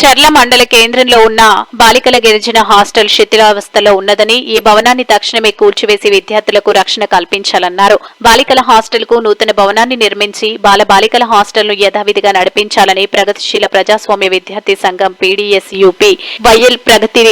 చర్ల మండల కేంద్రంలో ఉన్న బాలికల గిరిజన హాస్టల్ శిథిలావస్థలో ఉన్నదని ఈ భవనాన్ని తక్షణమే కూల్చివేసి విద్యార్థులకు రక్షణ కల్పించాలన్నారు. బాలికల హాస్టల్కు నూతన భవనాన్ని నిర్మించి బాల బాలికల హాస్టల్ను యథావిధిగా నడిపించాలని ప్రగతిశీల ప్రజాస్వామ్య విద్యార్థి సంఘం పీడీఎస్ యూపీ వైఎల్ ప్రగతి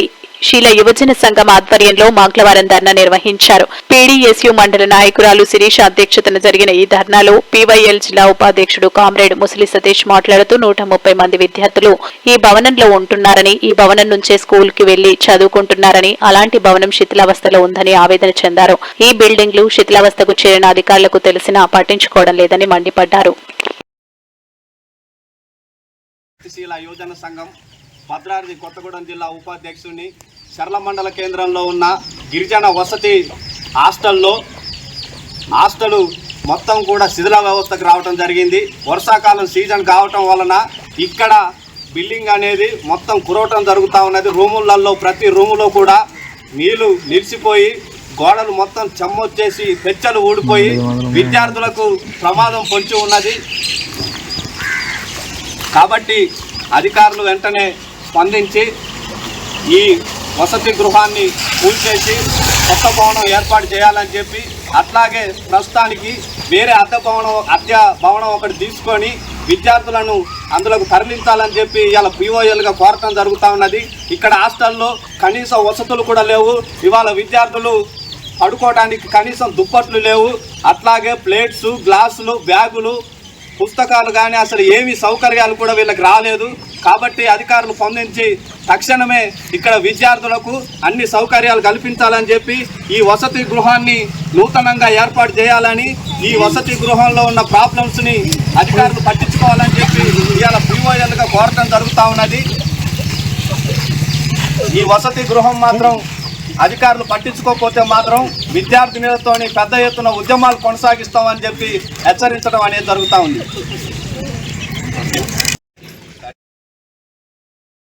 శీల యువజన సంఘం ఆధ్వర్యంలో మంగళవారం ధర్నా నిర్వహించారు. పీడీఎస్యు మండల నాయకురాలు శిరీష అధ్యక్షతన జరిగిన ఈ ధర్నాలో పీవైఎల్ జిల్లా ఉపాధ్యక్షుడు కామ్రేడ్ ముసలి సతీష్ మాట్లాడుతూ నూట ముప్పై మంది విద్యార్థులు ఈ భవనంలో ఉంటున్నారని ఈ భవనం నుంచే స్కూల్కి వెళ్ళి చదువుకుంటున్నారని అలాంటి భవనం శిథిలావస్థలో ఉందని ఆవేదన చెందారు. ఈ బిల్డింగ్లు శిథిలావస్థకు చేరిన అధికారులకు తెలిసినా పట్టించుకోవడం లేదని మండిపడ్డారు. శీల యువజన సంఘం భద్రాద్రి కొత్తగూడెం జిల్లా ఉపాధ్యక్షుడిని చర్ల మండల కేంద్రంలో ఉన్న గిరిజన వసతి హాస్టల్లో హాస్టల్ మొత్తం కూడా శిథిల వ్యవస్థకు రావటం జరిగింది. వర్షాకాలం సీజన్ కావటం వలన ఇక్కడ బిల్డింగ్ అనేది మొత్తం కురవటం జరుగుతూ ఉన్నది. రూములలో ప్రతి రూములో కూడా నీళ్ళు నిలిచిపోయి గోడలు మొత్తం చెమ్మొచ్చేసి పెచ్చలు ఊడిపోయి విద్యార్థులకు ప్రమాదం పొంచి ఉన్నది. కాబట్టి అధికారులు వెంటనే స్పందించి ఈ వసతి గృహాన్ని కూల్చేసి కొత్త భవనం ఏర్పాటు చేయాలని చెప్పి అట్లాగే ప్రస్తుతానికి వేరే అద్దె భవనం అద్దె భవనం ఒకటి తీసుకొని విద్యార్థులను అందులోకి తరలించాలని చెప్పి ఇవాళ పీఓఎల్గా కోరటం జరుగుతూ ఉన్నది. ఇక్కడ హాస్టల్లో కనీస వసతులు కూడా లేవు. ఇవాళ విద్యార్థులు పడుకోవడానికి కనీసం దుప్పట్లు లేవు. అట్లాగే ప్లేట్స్ గ్లాసులు బ్యాగులు పుస్తకాలు కానీ అసలు ఏమి సౌకర్యాలు కూడా వీళ్ళకి రాలేదు. కాబట్టి అధికారులు పొందించి తక్షణమే ఇక్కడ విద్యార్థులకు అన్ని సౌకర్యాలు కల్పించాలని చెప్పి ఈ వసతి గృహాన్ని నూతనంగా ఏర్పాటు చేయాలని ఈ వసతి గృహంలో ఉన్న ప్రాబ్లమ్స్ని అధికారులు పట్టించుకోవాలని చెప్పి ఇవాళ పీఓఎల్గా కోరటం జరుగుతూ ఉన్నది. ఈ వసతి గృహం మాత్రం అధికారులు పట్టించుకోకపోతే మాత్రం విద్యార్థినులతోని పెద్ద ఎత్తున ఉద్యమాలు కొనసాగిస్తామని చెప్పి హెచ్చరించడం అనేది జరుగుతూ ఉంది.